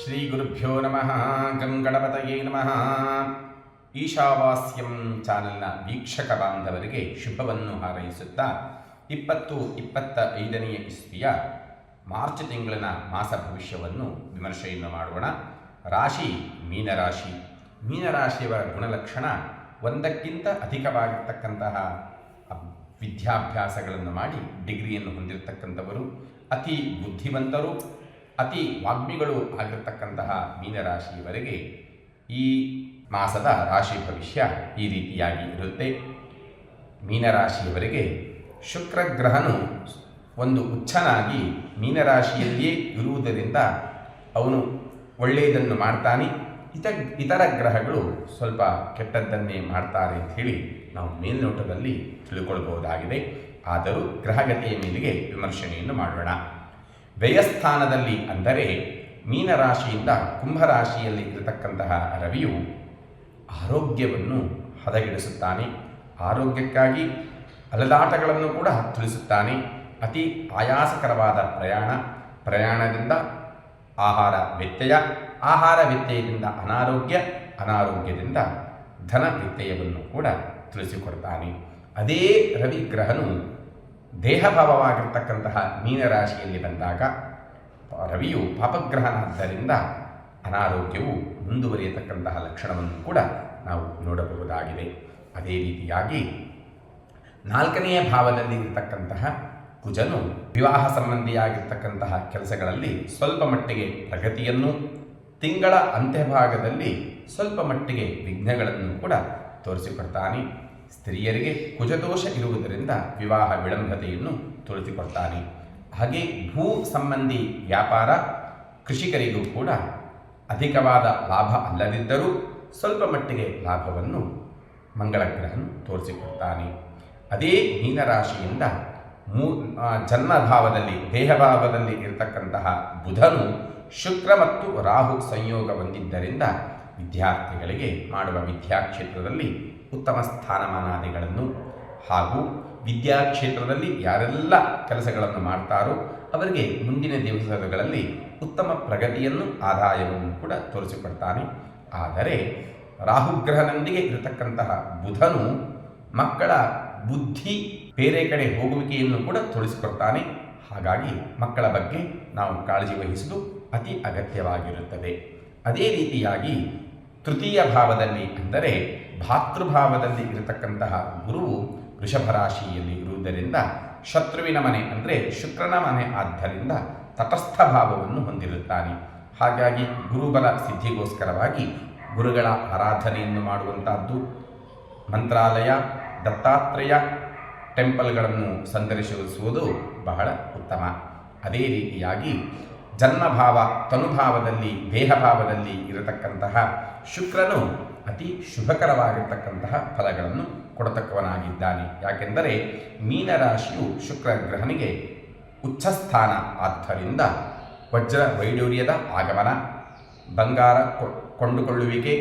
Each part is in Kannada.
ಶ್ರೀ ಗುರುಭ್ಯೋ ನಮಃ ಗಂಗಣಪತಯೇ ನಮಃ ಈಶಾವಾಸ್ಯಂ ಚಾನೆಲ್ನ ವೀಕ್ಷಕ ಬಾಂಧವರಿಗೆ ಶುಭವನ್ನು ಹಾರೈಸುತ್ತಾ ಇಪ್ಪತ್ತು ಇಪ್ಪತ್ತ ಐದನೆಯ ಇಸ್ವಿಯ ಮಾರ್ಚ್ ತಿಂಗಳಿನ ಮಾಸ ಭವಿಷ್ಯವನ್ನು ವಿಮರ್ಶೆಯನ್ನು ಮಾಡೋಣ. ರಾಶಿ, ಮೀನರಾಶಿ. ಮೀನರಾಶಿಯವರ ಗುಣಲಕ್ಷಣ ಒಂದಕ್ಕಿಂತ ಅಧಿಕವಾಗಿರ್ತಕ್ಕಂತಹ ವಿದ್ಯಾಭ್ಯಾಸಗಳನ್ನು ಮಾಡಿ ಡಿಗ್ರಿಯನ್ನು ಹೊಂದಿರತಕ್ಕಂಥವರು, ಅತಿ ಬುದ್ಧಿವಂತರು ಅತಿ ವಾಗ್ಮಿಗಳು ಆಗಿರ್ತಕ್ಕಂತಹ ಮೀನರಾಶಿಯವರೆಗೆ ಈ ಮಾಸದ ರಾಶಿ ಭವಿಷ್ಯ ಈ ರೀತಿಯಾಗಿ ಇರುತ್ತೆ. ಮೀನರಾಶಿಯವರೆಗೆ ಶುಕ್ರಗ್ರಹನು ಒಂದು ಉಚ್ಚನಾಗಿ ಮೀನರಾಶಿಯಲ್ಲಿಯೇ ಇರುವುದರಿಂದ ಅವನು ಒಳ್ಳೆಯದನ್ನು ಮಾಡ್ತಾನೆ. ಇತ, ಇತರ ಗ್ರಹಗಳು ಸ್ವಲ್ಪ ಕೆಟ್ಟದ್ದನ್ನೇ ಮಾಡ್ತಾರೆ ಅಂತ ಹೇಳಿ ನಾವು ಮೇಲ್ನೋಟದಲ್ಲಿ ತಿಳ್ಕೊಳ್ಬಹುದಾಗಿದೆ. ಆದರೂ ಗ್ರಹಗತಿಯ ಮೇಲೆಗೆ ವಿಮರ್ಶನೆಯನ್ನು ಮಾಡೋಣ. ವ್ಯಯಸ್ಥಾನದಲ್ಲಿ ಅಂದರೆ ಮೀನರಾಶಿಯಿಂದ ಕುಂಭರಾಶಿಯಲ್ಲಿ ಇರತಕ್ಕಂತಹ ರವಿಯು ಆರೋಗ್ಯವನ್ನು ಹದಗೆಡಿಸುತ್ತಾನೆ. ಆರೋಗ್ಯಕ್ಕಾಗಿ ಅಲದಾಟಗಳನ್ನು ಕೂಡ ತಿಳಿಸುತ್ತಾನೆ. ಅತಿ ಆಯಾಸಕರವಾದ ಪ್ರಯಾಣ, ಪ್ರಯಾಣದಿಂದ ಆಹಾರ ವ್ಯತ್ಯಯ, ಆಹಾರ ವ್ಯತ್ಯಯದಿಂದ ಅನಾರೋಗ್ಯ, ಅನಾರೋಗ್ಯದಿಂದ ಧನ ವ್ಯತ್ಯಯವನ್ನು ಕೂಡ ತಿಳಿಸಿಕೊಡ್ತಾನೆ. ಅದೇ ರವಿ ಗ್ರಹನು ದೇಹಭಾವವಾಗಿರ್ತಕ್ಕಂತಹ ಮೀನರಾಶಿಯಲ್ಲಿ ಬಂದಾಗ ರವಿಯು ಪಾಪಗ್ರಹನಾದ್ದರಿಂದ ಅನಾರೋಗ್ಯವು ಮುಂದುವರಿಯತಕ್ಕಂತಹ ಲಕ್ಷಣವನ್ನು ಕೂಡ ನಾವು ನೋಡಬಹುದಾಗಿದೆ. ಅದೇ ರೀತಿಯಾಗಿ ನಾಲ್ಕನೆಯ ಭಾವದಲ್ಲಿ ಇರತಕ್ಕಂತಹ ಕುಜನು ವಿವಾಹ ಸಂಬಂಧಿಯಾಗಿರ್ತಕ್ಕಂತಹ ಕೆಲಸಗಳಲ್ಲಿ ಸ್ವಲ್ಪ ಮಟ್ಟಿಗೆ ಪ್ರಗತಿಯನ್ನು, ತಿಂಗಳ ಅಂತ್ಯಭಾಗದಲ್ಲಿ ಸ್ವಲ್ಪ ಮಟ್ಟಿಗೆ ವಿಘ್ನಗಳನ್ನು ಕೂಡ ತೋರಿಸಿಕೊಡ್ತಾನೆ. ಸ್ತ್ರೀಯರಿಗೆ ಕುಜದೋಷ ಇರುವುದರಿಂದ ವಿವಾಹ ವಿಳಂಬತೆಯನ್ನು ತೋರಿಸಿಕೊಡ್ತಾನೆ ಹಾಗೆ ಭೂ ಸಂಬಂಧಿ ವ್ಯಾಪಾರ ಕೃಷಿಕರಿಗೂ ಕೂಡ ಅಧಿಕವಾದ ಲಾಭ ಅಲ್ಲದಿದ್ದರೂ ಸ್ವಲ್ಪ ಮಟ್ಟಿಗೆ ಲಾಭವನ್ನು ಮಂಗಳ ಗ್ರಹನು ತೋರಿಸಿಕೊಡ್ತಾನೆ. ಅದೇ ಮೀನರಾಶಿಯಿಂದ ಮೂ ಜನ್ಮಭಾವದಲ್ಲಿ, ದೇಹಭಾವದಲ್ಲಿ ಇರತಕ್ಕಂತಹ ಬುಧನು ಶುಕ್ರ ಮತ್ತು ರಾಹು ಸಂಯೋಗ ಹೊಂದಿದ್ದರಿಂದ ವಿದ್ಯಾರ್ಥಿಗಳಿಗೆ ಮಾಡುವ ವಿದ್ಯಾಕ್ಷೇತ್ರದಲ್ಲಿ ಉತ್ತಮ ಸ್ಥಾನಮಾನಾದಿಗಳನ್ನು ಹಾಗೂ ವಿದ್ಯಾಕ್ಷೇತ್ರದಲ್ಲಿ ಯಾರೆಲ್ಲ ಕೆಲಸಗಳನ್ನು ಮಾಡ್ತಾರೋ ಅವರಿಗೆ ಮುಂದಿನ ದಿವಸಗಳಲ್ಲಿ ಉತ್ತಮ ಪ್ರಗತಿಯನ್ನು, ಆದಾಯವನ್ನು ಕೂಡ ತೋರಿಸಿಕೊಡ್ತಾನೆ. ಆದರೆ ರಾಹುಗ್ರಹನೊಂದಿಗೆ ಇರತಕ್ಕಂತಹ ಬುಧನು ಮಕ್ಕಳ ಬುದ್ಧಿ ಬೇರೆ ಕಡೆ ಹೋಗುವಿಕೆಯನ್ನು ಕೂಡ ತೋರಿಸಿಕೊಡ್ತಾನೆ. ಹಾಗಾಗಿ ಮಕ್ಕಳ ಬಗ್ಗೆ ನಾವು ಕಾಳಜಿ ವಹಿಸುವುದು ಅತಿ ಅಗತ್ಯವಾಗಿರುತ್ತದೆ. ಅದೇ ರೀತಿಯಾಗಿ ತೃತೀಯ ಭಾವದಲ್ಲಿ ಅಂದರೆ ಭಾತೃಭಾವದಲ್ಲಿ ಇರತಕ್ಕಂತಹ ಗುರುವು ವೃಷಭರಾಶಿಯಲ್ಲಿ ಇರುವುದರಿಂದ ಶತ್ರುವಿನ ಮನೆ ಅಂದರೆ ಶುಕ್ರನ ಮನೆ ಆದ್ದರಿಂದ ತಟಸ್ಥ ಭಾವವನ್ನು ಹೊಂದಿರುತ್ತಾನೆ. ಹಾಗಾಗಿ ಗುರುಬಲ ಸಿದ್ಧಿಗೋಸ್ಕರವಾಗಿ ಗುರುಗಳ ಆರಾಧನೆಯನ್ನು ಮಾಡುವಂತಹದ್ದು ಮಂತ್ರಾಲಯ, ದತ್ತಾತ್ರೇಯ ಟೆಂಪಲ್ಗಳನ್ನು ಸಂದರ್ಶಿಸುವುದು ಬಹಳ ಉತ್ತಮ. ಅದೇ ರೀತಿಯಾಗಿ ಜನ್ಮಭಾವ, ತನುಭಾವದಲ್ಲಿ, ದೇಹಭಾವದಲ್ಲಿ ಇರತಕ್ಕಂತಹ ಶುಕ್ರನು ಅತಿ ಶುಭಕರವಾಗಿರ್ತಕ್ಕಂತಹ ಫಲಗಳನ್ನು ಕೊಡತಕ್ಕವನಾಗಿದ್ದಾನೆ. ಯಾಕೆಂದರೆ ಮೀನರಾಶಿಯು ಶುಕ್ರ ಗ್ರಹನಿಗೆ ಉಚ್ಚಸ್ಥಾನ ಆದ್ದರಿಂದ ವಜ್ರ ವೈಡೂರ್ಯದ ಆಗಮನ, ಬಂಗಾರ ಕೊಂಡುಕೊಳ್ಳುವಿಕೆ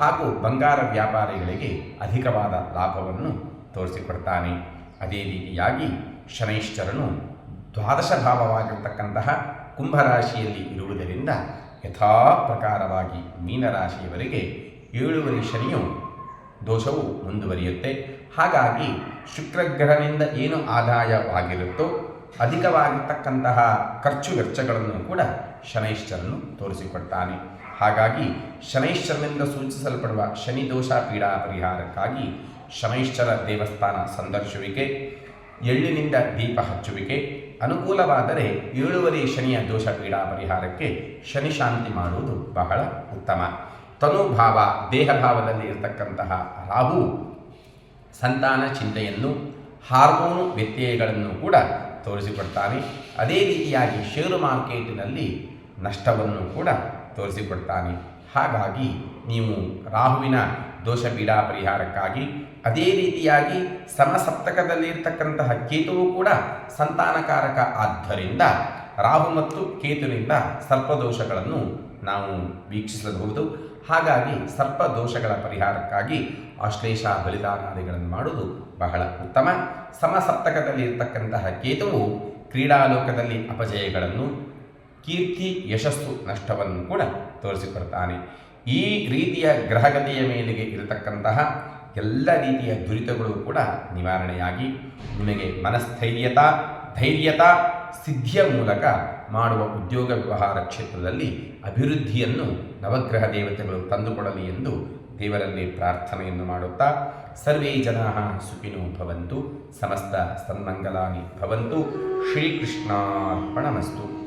ಹಾಗೂ ಬಂಗಾರ ವ್ಯಾಪಾರಿಗಳಿಗೆ ಅಧಿಕವಾದ ಲಾಭವನ್ನು ತೋರಿಸಿಕೊಡ್ತಾನೆ. ಅದೇ ರೀತಿಯಾಗಿ ಶನೈಶ್ಚರನು ದ್ವಾದಶ ಭಾವವಾಗಿರ್ತಕ್ಕಂತಹ ಕುಂಭರಾಶಿಯಲ್ಲಿ ಇರುವುದರಿಂದ ಯಥಾ ಪ್ರಕಾರವಾಗಿ ಮೀನರಾಶಿಯವರಿಗೆ ಏಳುವರೆ ಶನಿಯು ದೋಷವು ಮುಂದುವರಿಯುತ್ತೆ. ಹಾಗಾಗಿ ಶುಕ್ರಗ್ರಹನಿಂದ ಏನು ಆದಾಯವಾಗಿರುತ್ತೋ ಅಧಿಕವಾಗಿರ್ತಕ್ಕಂತಹ ಖರ್ಚು ವೆಚ್ಚಗಳನ್ನು ಕೂಡ ಶನೈಶ್ಚರನು ತೋರಿಸಿಕೊಡ್ತಾನೆ. ಹಾಗಾಗಿ ಶನೈಶ್ಚರನಿಂದ ಸೂಚಿಸಲ್ಪಡುವ ಶನಿ ದೋಷ ಪೀಡಾ ಪರಿಹಾರಕ್ಕಾಗಿ ಶನೈಶ್ಚರ ದೇವಸ್ಥಾನ ಸಂದರ್ಶುವಿಕೆ, ಎಳ್ಳಿನಿಂದ ದೀಪ ಹಚ್ಚುವಿಕೆ ಅನುಕೂಲವಾದರೆ ಏಳುವರೆ ಶನಿಯ ದೋಷ ಪೀಡಾ ಪರಿಹಾರಕ್ಕೆ ಶನಿ ಶಾಂತಿ ಮಾಡುವುದು ಬಹಳ ಉತ್ತಮ. ತನುಭಾವ, ದೇಹಭಾವದಲ್ಲಿ ಇರತಕ್ಕಂತಹ ರಾಹು ಸಂತಾನ ಚಿಂತೆಯನ್ನು, ಹಾರ್ಮೋನು ವ್ಯತ್ಯಯಗಳನ್ನು ಕೂಡ ತೋರಿಸಿಕೊಡ್ತಾನೆ. ಅದೇ ರೀತಿಯಾಗಿ ಷೇರು ಮಾರ್ಕೆಟಿನಲ್ಲಿ ನಷ್ಟವನ್ನು ಕೂಡ ತೋರಿಸಿಕೊಡ್ತಾನೆ. ಹಾಗಾಗಿ ನೀವು ರಾಹುವಿನ ದೋಷ ಪೀಡಾ ಪರಿಹಾರಕ್ಕಾಗಿ, ಅದೇ ರೀತಿಯಾಗಿ ಸಮಸಪ್ತಕದಲ್ಲಿರ್ತಕ್ಕಂತಹ ಕೇತುವು ಕೂಡ ಸಂತಾನಕಾರಕ ಆದ್ದರಿಂದ ರಾಹು ಮತ್ತು ಕೇತುವಿನಿಂದ ಸರ್ಪದೋಷಗಳನ್ನು ನಾವು ವೀಕ್ಷಿಸಬಹುದು. ಹಾಗಾಗಿ ಸರ್ಪದೋಷಗಳ ಪರಿಹಾರಕ್ಕಾಗಿ ಆಶ್ಲೇಷ ಬಲಿದಾನಾದಿಗಳನ್ನು ಮಾಡುವುದು ಬಹಳ ಉತ್ತಮ. ಸಮಸಪ್ತಕದಲ್ಲಿ ಇರತಕ್ಕಂತಹ ಕೇತುವು ಕ್ರೀಡಾಲೋಕದಲ್ಲಿ ಅಪಜಯಗಳನ್ನು, ಕೀರ್ತಿ, ಯಶಸ್ಸು, ನಷ್ಟವನ್ನು ಕೂಡ ತೋರಿಸಿಕೊಡ್ತಾನೆ. ಈ ರೀತಿಯ ಗ್ರಹಗತಿಯ ಮೇಲೆಗೆ ಇರತಕ್ಕಂತಹ ಎಲ್ಲ ರೀತಿಯ ದುರಿತಗಳು ಕೂಡ ನಿವಾರಣೆಯಾಗಿ ನಿಮಗೆ ಮನಸ್ಥೈರ್ಯತ, ಧೈರ್ಯತ ಸಿದ್ಧಿಯ ಮೂಲಕ ಮಾಡುವ ಉದ್ಯೋಗ ವ್ಯವಹಾರ ಕ್ಷೇತ್ರದಲ್ಲಿ ಅಭಿವೃದ್ಧಿಯನ್ನು ನವಗ್ರಹ ದೇವತೆಗಳು ತಂದುಕೊಡಲಿ ಎಂದು ದೇವರಲ್ಲಿ ಪ್ರಾರ್ಥನೆಯನ್ನು ಮಾಡುತ್ತಾ, ಸರ್ವೇ ಜನಾ ಸುಖಿನೋ ಭವಂತು, ಸಮಸ್ತ ಸನ್ಮಂಗಲಾನಿ ಭವಂತು, ಶ್ರೀಕೃಷ್ಣಾರ್ಪಣಮಸ್ತು.